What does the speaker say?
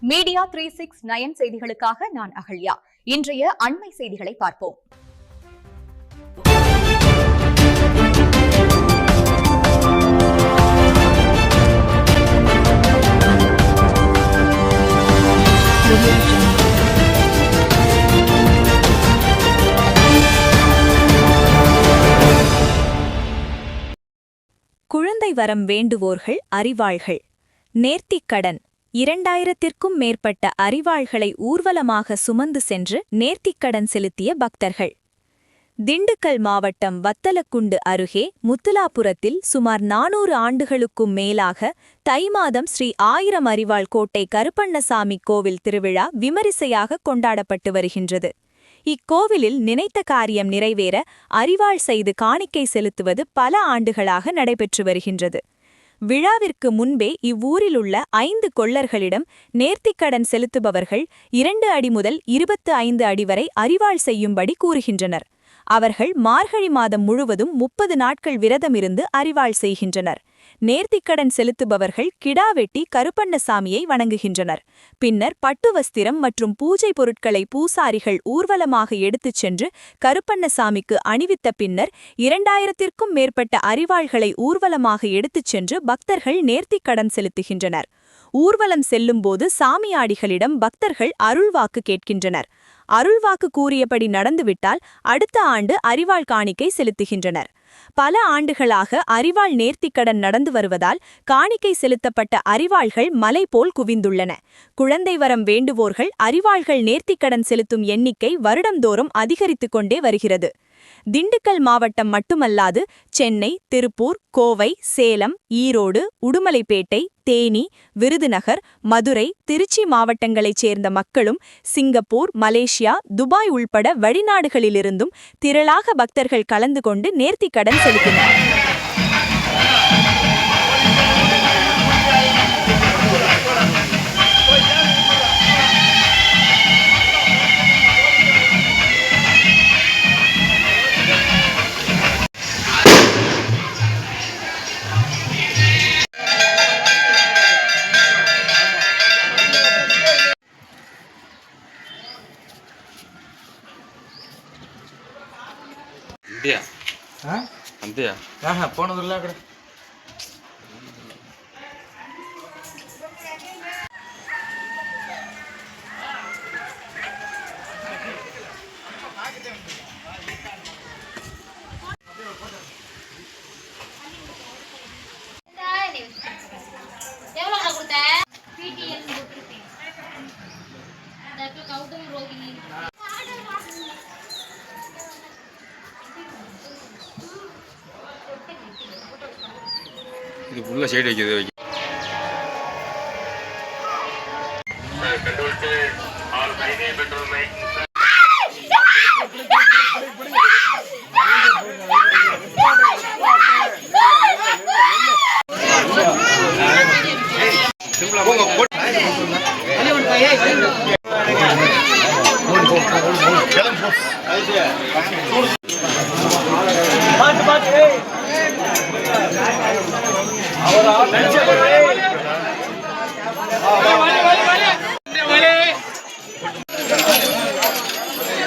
Media three six nine செய்திகளுக்காக நான் அகல்யா. இன்றைய அண்மை செய்திகளை பார்ப்போம். குழந்தை வரம் வேண்டுவோர்கள் அறிவாள்கள். நேர்த்திக்கடன் இரண்டாயிரத்திற்கும் மேற்பட்ட அறிவாள்களை ஊர்வலமாக சுமந்து சென்று நேர்த்திக்கடன் செலுத்திய பக்தர்கள். திண்டுக்கல் மாவட்டம் வத்தலக்குண்டு அருகே முத்துலாபுரத்தில் சுமார் நானூறு ஆண்டுகளுக்கும் மேலாக தை மாதம் ஸ்ரீ ஆயிரம் அறிவாள் கோட்டை கருப்பண்ணசாமி கோவில் திருவிழா விமரிசையாக கொண்டாடப்பட்டு வருகின்றது. இக்கோவிலில் நினைத்த காரியம் நிறைவேற அறிவாள் செய்து காணிக்கை செலுத்துவது பல ஆண்டுகளாக நடைபெற்று வருகின்றது. விழாவிற்கு முன்பே இவ்வூரில் உள்ள ஐந்து கொள்ளர்களிடம் நேர்த்திக்கடன் செலுத்துபவர்கள் இரண்டு அடி முதல் இருபத்து ஐந்து அடி வரை அறிவாள் செய்யும்படி கூறுகின்றனர். அவர்கள் மார்கழி மாதம் முழுவதும் முப்பது நாட்கள் விரதமிருந்து அறிவாள் செய்கின்றனர். நேர்த்திக்கடன் செலுத்துபவர்கள் கிடா வெட்டி கருப்பண்ணசாமியை வணங்குகின்றனர். பின்னர் பட்டு வஸ்திரம் மற்றும் பூஜை பொருட்களை பூசாரிகள் ஊர்வலமாக எடுத்துச் சென்று கருப்பண்ணசாமிக்கு அணிவித்த பின்னர் இரண்டாயிரத்திற்கும் மேற்பட்ட அறிவாள்களை ஊர்வலமாக எடுத்துச் சென்று பக்தர்கள் நேர்த்திக்கடன் செலுத்துகின்றனர். ஊர்வலம் செல்லும்போது சாமியாடிகளிடம் பக்தர்கள் அருள்வாக்கு கேட்கின்றனர். அருள்வாக்கு கூறியபடி நடந்துவிட்டால் அடுத்த ஆண்டு அறிவாள் காணிக்கை செலுத்துகின்றனர். பல ஆண்டுகளாக அறிவாள் நேர்த்திக்கடன் நடந்து வருவதால் காணிக்கை செலுத்தப்பட்ட அறிவாள்கள் மலை போல் குவிந்துள்ளன. குழந்தை வரம் வேண்டுவோர்கள் அறிவாள்கள் நேர்த்திக்கடன் செலுத்தும் எண்ணிக்கை வருடந்தோறும் அதிகரித்துக் கொண்டே வருகிறது. திண்டுக்கல் மாவட்டம் மட்டுமல்லாது சென்னை திருப்பூர் கோவை சேலம் ஈரோடு உடுமலைப்பேட்டை தேனி விருதுநகர் மதுரை திருச்சி மாவட்டங்களைச் சேர்ந்த மக்களும் சிங்கப்பூர் மலேசியா துபாய் உள்பட வெளிநாடுகளிலிருந்தும் திரளாக பக்தர்கள் கலந்து கொண்டு நேர்த்திக்கடன் செலுத்தினர். అంతేయా ఆ? అంతేయా ఆహా, పోనదులే అక్కడ இது ஃபுல்லாக சைடு வைக்கிறது வைக்க